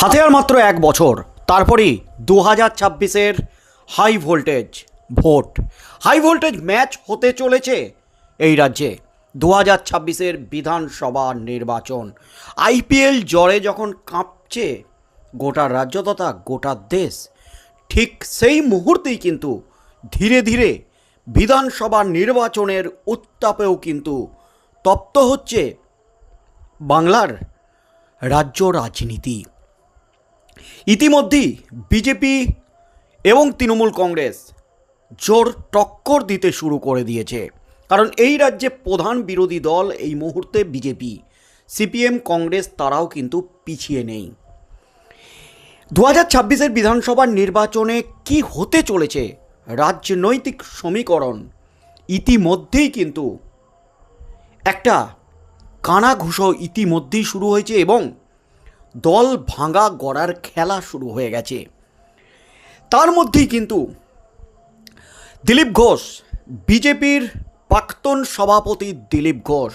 হাতে আর মাত্র এক বছর। তারপরেই দু হাজার ছাব্বিশের high voltage vote. High voltage match হতে চলেছে এই রাজ্যে। দু হাজার ছাব্বিশের বিধানসভা নির্বাচন। আইপিএল জ্বরে যখন কাঁপছে গোটা রাজ্য তথা গোটা দেশ, ঠিক সেই মুহূর্তেই কিন্তু ধীরে ধীরে বিধানসভা নির্বাচনের উত্তাপেও কিন্তু তপ্ত হচ্ছে বাংলার রাজ্য রাজনীতি। ইতিমধ্যেই বিজেপি এবং তৃণমূল কংগ্রেস জোর টক্কর দিতে শুরু করে দিয়েছে। কারণ এই রাজ্যে প্রধান বিরোধী দল এই মুহূর্তে বিজেপি। সিপিএম, কংগ্রেস তারাও কিন্তু পিছিয়ে নেই। দু হাজার ছাব্বিশের বিধানসভা নির্বাচনে কি হতে চলেছে? রাজনৈতিক সমীকরণ। ইতিমধ্যেই কিন্তু একটা কানাঘুষো ইতিমধ্যেই শুরু হয়েছে এবং দল ভাঙা গড়ার খেলা শুরু হয়ে গেছে। তার মধ্যেই কিন্তু দিলীপ ঘোষ, বিজেপির প্রাক্তন সভাপতি দিলীপ ঘোষ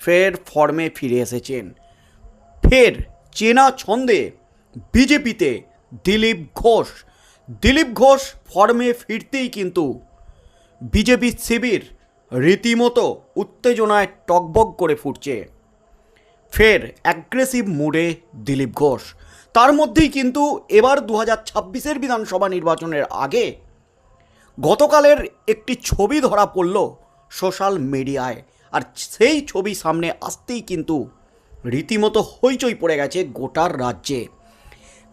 ফের ফর্মে ফিরে এসেছেন। ফের চেনা ছন্দে বিজেপিতে দিলীপ ঘোষ। দিলীপ ঘোষ ফর্মে ফিরতেই কিন্তু বিজেপি শিবির রীতিমতো উত্তেজনায় টকবক করে ফুটছে। ফের অ্যাগ্রেসিভ মুডে দিলীপ ঘোষ। তার মধ্যেই কিন্তু এবার দু হাজার ছাব্বিশের বিধানসভা নির্বাচনের আগে গতকালের একটি ছবি ধরা পড়ল সোশ্যাল মিডিয়ায়। আর সেই ছবি সামনে আসতেই কিন্তু রীতিমতো হইচই পড়ে গেছে গোটার রাজ্যে।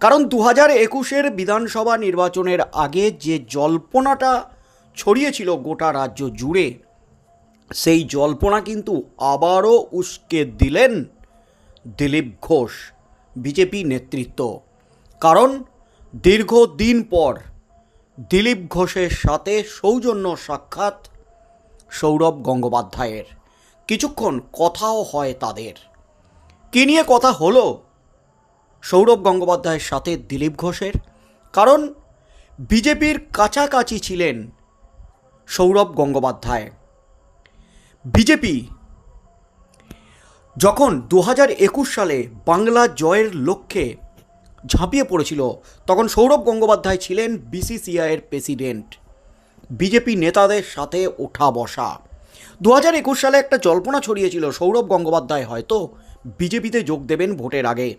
কারণ দু হাজার একুশের বিধানসভা নির্বাচনের আগে যে জল্পনাটা ছড়িয়েছিল গোটা রাজ্য জুড়ে, সেই জল্পনা কিন্তু আবারও উস্কে দিলেন দিলীপ ঘোষ, বিজেপি নেতৃত্ব। কারণ দীর্ঘদিন পর দিলীপ ঘোষের সাথে সৌজন্য সাক্ষাৎ সৌরভ গঙ্গোপাধ্যায়ের। কিছুক্ষণ কথাও হয় তাদের। কী নিয়ে কথা হলো? সৌরভ গঙ্গোপাধ্যায়ের সাথে দিলীপ ঘোষের। কারণ বিজেপির কাছাকাছি ছিলেন সৌরভ গঙ্গোপাধ্যায়। বিজেপি যখন দু হাজার একুশ সালে বাংলা জয়ের লক্ষ্যে ঝাঁপিয়ে পড়েছিল, তখন সৌরভ গঙ্গোপাধ্যায় ছিলেন বিসিসিআইয়ের প্রেসিডেন্ট। বিজেপি নেতাদের সাথে ওঠা বসা। দু হাজার একুশ সালে একটা জল্পনা ছড়িয়েছিল, সৌরভ গঙ্গোপাধ্যায় হয়তো বিজেপিতে যোগ দেবেন ভোটের আগে।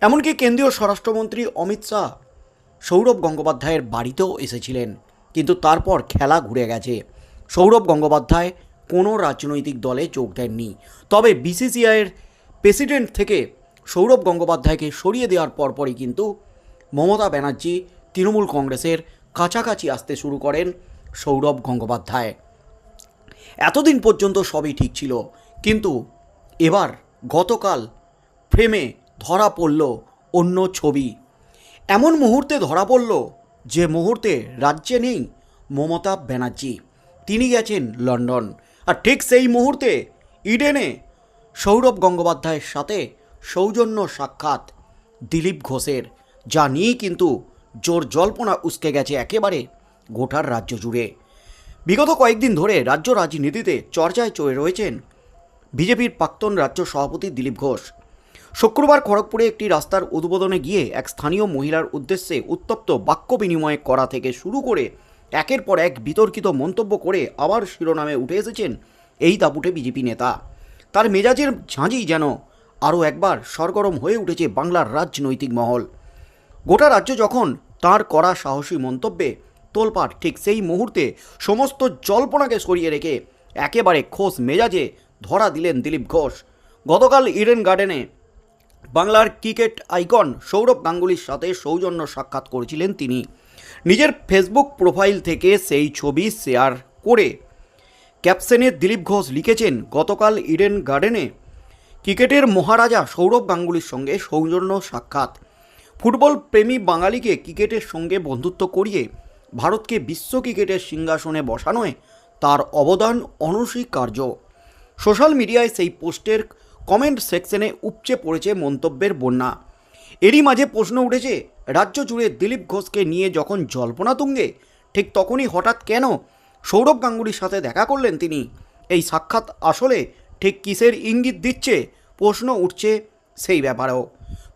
এমনকি কেন্দ্রীয় স্বরাষ্ট্রমন্ত্রী অমিত শাহ সৌরভ গঙ্গোপাধ্যায়ের বাড়িতেও এসেছিলেন। কিন্তু তারপর খেলা ঘুরে গেছে। সৌরভ গঙ্গোপাধ্যায় কোনো রাজনৈতিক দলে যোগ দেননি। তবে বিসিসিআইয়ের প্রেসিডেন্ট থেকে সৌরভ গঙ্গোপাধ্যায়কে সরিয়ে দেওয়ার পরপরই কিন্তু মমতা ব্যানার্জি তৃণমূল কংগ্রেসের কাছাকাছি আসতে শুরু করেন সৌরভ গঙ্গোপাধ্যায়। এতদিন পর্যন্ত সবই ঠিক ছিল, কিন্তু এবার গতকাল ফ্রেমে ধরা পড়ল অন্য ছবি। এমন মুহূর্তে ধরা পড়ল যে মুহূর্তে রাজ্যে নেই মমতা ব্যানার্জি। তিনি গেছেন লন্ডন। আর ঠিক সেই মুহূর্তে ইডেনে সৌরভ গঙ্গোপাধ্যায়ের সাথে সৌজন্য সাক্ষাৎ দিলীপ ঘোষের, যা নিয়েই কিন্তু জোর জল্পনা উস্কে গেছে একেবারে গোটার রাজ্য জুড়ে। বিগত কয়েকদিন ধরে রাজ্য রাজনীতিতে চর্চায় চড়ে রয়েছেন বিজেপির প্রাক্তন রাজ্য সভাপতি দিলীপ ঘোষ। শুক্রবার খড়গপুরে একটি রাস্তার উদ্বোধনে গিয়ে এক স্থানীয় মহিলার উদ্দেশ্যে উত্তপ্ত বাক্য বিনিময় করা থেকে শুরু করে একের পর এক বিতর্কিত মন্তব্য করে আবার শিরোনামে উঠে এসেছেন এই দাপুটে বিজেপি নেতা। তার মেজাজের ঝাঁঝি যেন আরও একবার সরগরম হয়ে উঠেছে বাংলার রাজনৈতিক মহল। গোটা রাজ্য যখন তার করা সাহসী মন্তব্যে তোলপাট ঠিক সেই মুহূর্তে সমস্ত জল্পনাকে সরিয়ে রেখে একেবারে খোস মেজাজে ধরা দিলেন দিলীপ ঘোষ। গতকাল ইডেন গার্ডেনে বাংলার ক্রিকেট আইকন সৌরভ গাঙ্গুলির সাথে সৌজন্য সাক্ষাৎ করেছিলেন তিনি। নিজের ফেসবুক প্রোফাইল থেকে সেই ছবি শেয়ার করে। ক্যাপশনে দিলীপ ঘোষ লিখেছেন, গতকাল ইডেন গার্ডেনে ক্রিকেটের মহারাজা সৌরভ গাঙ্গুলির সঙ্গে সৌজন্য সাক্ষাৎ। ফুটবল প্রেমী বাঙালিকে ক্রিকেটের সঙ্গে বন্ধুত্ব করিয়ে ভারতকে বিশ্ব ক্রিকেটের সিংহাসনে বসানোয় তার অবদান অনস্বীকার্য। সোশ্যাল মিডিয়ায় সেই পোস্টের কমেন্ট সেকশনে উপচে পড়েছে মন্তব্যের বন্যা। এরই মাঝে প্রশ্ন উঠেছে, রাজ্য জুড়ে দিলীপ ঘোষকে নিয়ে যখন জল্পনা তুঙ্গে, ঠিক তখনই হঠাৎ কেন সৌরভ গাঙ্গুলির সাথে দেখা করলেন তিনি? এই সাক্ষাৎ আসলে ঠিক কিসের ইঙ্গিত দিচ্ছে? প্রশ্ন উঠছে সেই ব্যাপারেও।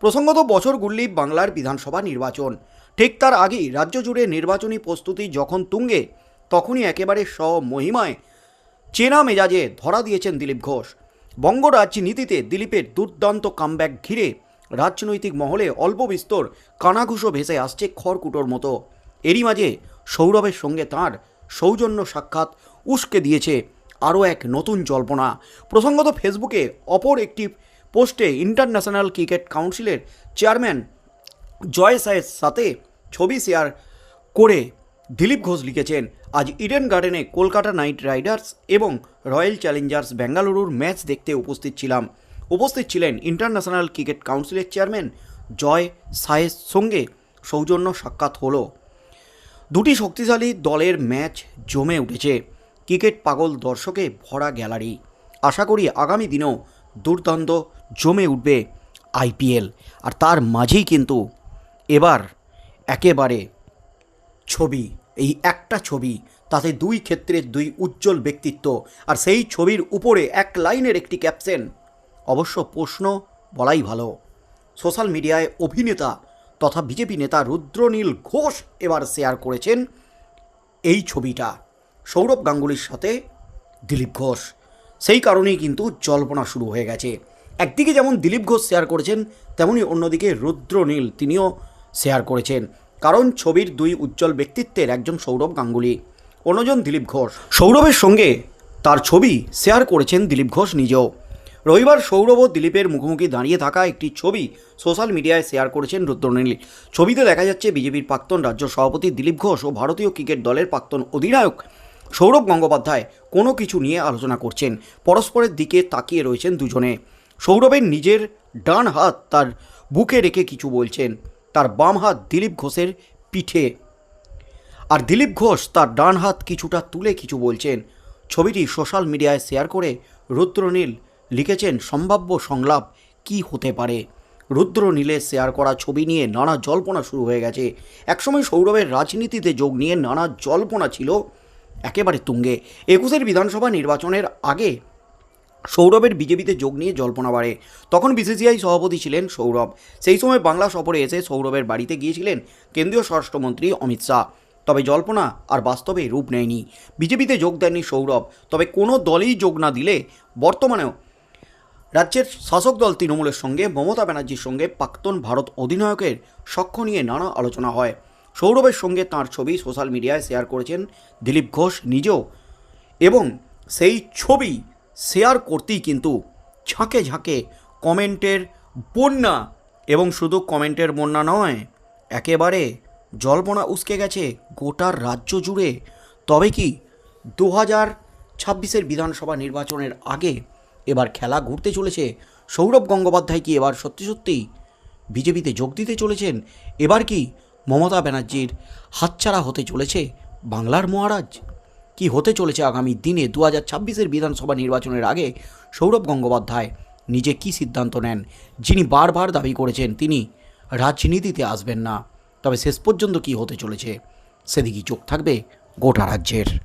প্রসঙ্গত বছর গুল্লি বাংলার বিধানসভা নির্বাচন। ঠিক তার আগেই রাজ্য জুড়ে নির্বাচনী প্রস্তুতি যখন তুঙ্গে, তখনই একেবারে স্বমহিমায় চেনা মেজাজে ধরা দিয়েছেন দিলীপ ঘোষ। বঙ্গ রাজনীতিতে দিলীপের দুর্দান্ত কামব্যাক ঘিরে রাজনৈতিক মহলে অল্প বিস্তর কানাঘুষো ভেসে আসছে খড়কুটোর মতো। এরই মাঝে সৌরভের সঙ্গে তার সৌজন্য সাক্ষাৎ উস্কে দিয়েছে আরও এক নতুন জল্পনা। প্রসঙ্গত ফেসবুকে অপর একটি পোস্টে ইন্টারন্যাশনাল ক্রিকেট কাউন্সিলের চেয়ারম্যান জয় সায়ের সাথে ছবি শেয়ার করে দিলীপ ঘোষ লিখেছেন, আজ ইডেন গার্ডেনে কলকাতা নাইট রাইডার্স এবং রয়্যাল চ্যালেঞ্জার্স বেঙ্গালুরুর ম্যাচ দেখতে উপস্থিত ছিলাম। উপস্থিত ছিলেন ইন্টারন্যাশনাল ক্রিকেট কাউন্সিলের চেয়ারম্যান জয় সায়ের সঙ্গে সৌজন্য সাক্ষাৎ হলো। দুটি শক্তিশালী দলের ম্যাচ জমে উঠেছে। ক্রিকেট পাগল দর্শকে ভরা গ্যালারি। আশা করি আগামী দিনেও দুর্দান্ত জমে উঠবে আইপিএল। আর তার মাঝেই কিন্তু এবার একেবারে ছবি, এই একটা ছবি, তাতে দুই ক্ষেত্রের দুই উজ্জ্বল ব্যক্তিত্ব। আর সেই ছবির উপরে এক লাইনের একটি ক্যাপশন অবশ্য প্রশ্ন বলাই ভালো। সোশ্যাল মিডিয়ায় অভিনেতা তথা বিজেপি নেতা রুদ্রনীল ঘোষ এবার শেয়ার করেছেন এই ছবিটা। সৌরভ গাঙ্গুলির সাথে দিলীপ ঘোষ। সেই কারণেই কিন্তু জল্পনা শুরু হয়ে গেছে। একদিকে যেমন দিলীপ ঘোষ শেয়ার করেছেন, তেমনি অন্যদিকে রুদ্রনীল তিনিও শেয়ার করেছেন। কারণ ছবির দুই উজ্জ্বল ব্যক্তিত্বের একজন সৌরভ গাঙ্গুলি, অন্যজন দিলীপ ঘোষ। সৌরভের সঙ্গে তার ছবি শেয়ার করেছেন দিলীপ ঘোষ নিজেও। রবিবার সৌরভ ও দিলীপের মুখোমুখি দাঁড়িয়ে থাকা একটি ছবি সোশ্যাল মিডিয়ায় শেয়ার করেছেন রুদ্রনীল ছবিতে দেখা যাচ্ছে বিজেপির প্রাক্তন রাজ্য সভাপতি দিলীপ ঘোষ ও ভারতীয় ক্রিকেট দলের প্রাক্তন অধিনায়ক সৌরভ গঙ্গোপাধ্যায়। কোনো কিছু নিয়ে আলোচনা করছেন। পরস্পরের দিকে তাকিয়ে রয়েছেন দুজনে। সৌরভের নিজের ডান হাত তার বুকে রেখে কিছু বলছেন। তার বাম হাত দিলীপ ঘোষের পিঠে। আর দিলীপ ঘোষ তার ডান হাত কিছুটা তুলে কিছু বলছেন। ছবিটি সোশ্যাল মিডিয়ায় শেয়ার করে রুদ্রনীল লিখেছেন সম্ভাব্য সংলাপ কি হতে পারে? রুদ্র নীলে শেয়ার করা ছবি নিয়ে নানা জল্পনা শুরু হয়ে গেছে। একসময় সৌরভের রাজনীতিতে যোগ নিয়ে নানা জল্পনা ছিল। একেবারে তুঙ্গে। একুশের বিধানসভা নির্বাচনের আগে সৌরভের বিজেপিতে যোগ নিয়ে জল্পনা বাড়ে। তখন বিসিসিআই সভাপতি ছিলেন সৌরভ। সেই সময় বাংলা সফরে এসে সৌরভের বাড়িতে গিয়েছিলেন কেন্দ্রীয় স্বরাষ্ট্রমন্ত্রী অমিত শাহ। তবে জল্পনা আর বাস্তবে রূপ নেয়নি। বিজেপিতে যোগ দেননি সৌরভ। তবে কোনো দলই যোগ না দিলে বর্তমানেও রাজ্যের শাসক দল তৃণমূলের সঙ্গে মমতা ব্যানার্জির সঙ্গে প্রাক্তন ভারত অধিনায়কের সখ্য নিয়ে নানা আলোচনা হয়। সৌরভের সঙ্গে তাঁর ছবি সোশ্যাল মিডিয়ায় শেয়ার করেছেন দিলীপ ঘোষ নিজেও। এবং সেই ছবি শেয়ার করতেই কিন্তু ঝাঁকে ঝাঁকে কমেন্টের বন্যা, এবং শুধু কমেন্টের বন্যা নয়, একেবারে জল্পনা উসকে গেছে গোটা রাজ্য জুড়ে। তবে কি দু হাজার ছাব্বিশের বিধানসভা নির্বাচনের আগে এবার খেলা ঘুরতে চলেছে। সৌরভ গঙ্গোপাধ্যায় কি এবার সত্যি সত্যিই বিজেপিতে যোগ দিতে চলেছেন? এবার কি মমতা ব্যানার্জির হাতছাড়া হতে চলেছে বাংলার মহারাজ? কি হতে চলেছে আগামী দিনে দু হাজার ছাব্বিশের বিধানসভা নির্বাচনের আগে সৌরভ গঙ্গোপাধ্যায় নিজে কি সিদ্ধান্ত নেন? যিনি বারবার দাবি করেছেন তিনি রাজনীতিতে আসবেন না। তবে শেষ পর্যন্ত কি হতে চলেছে? সেদিকেই চোখ থাকবে গোটা রাজ্যের।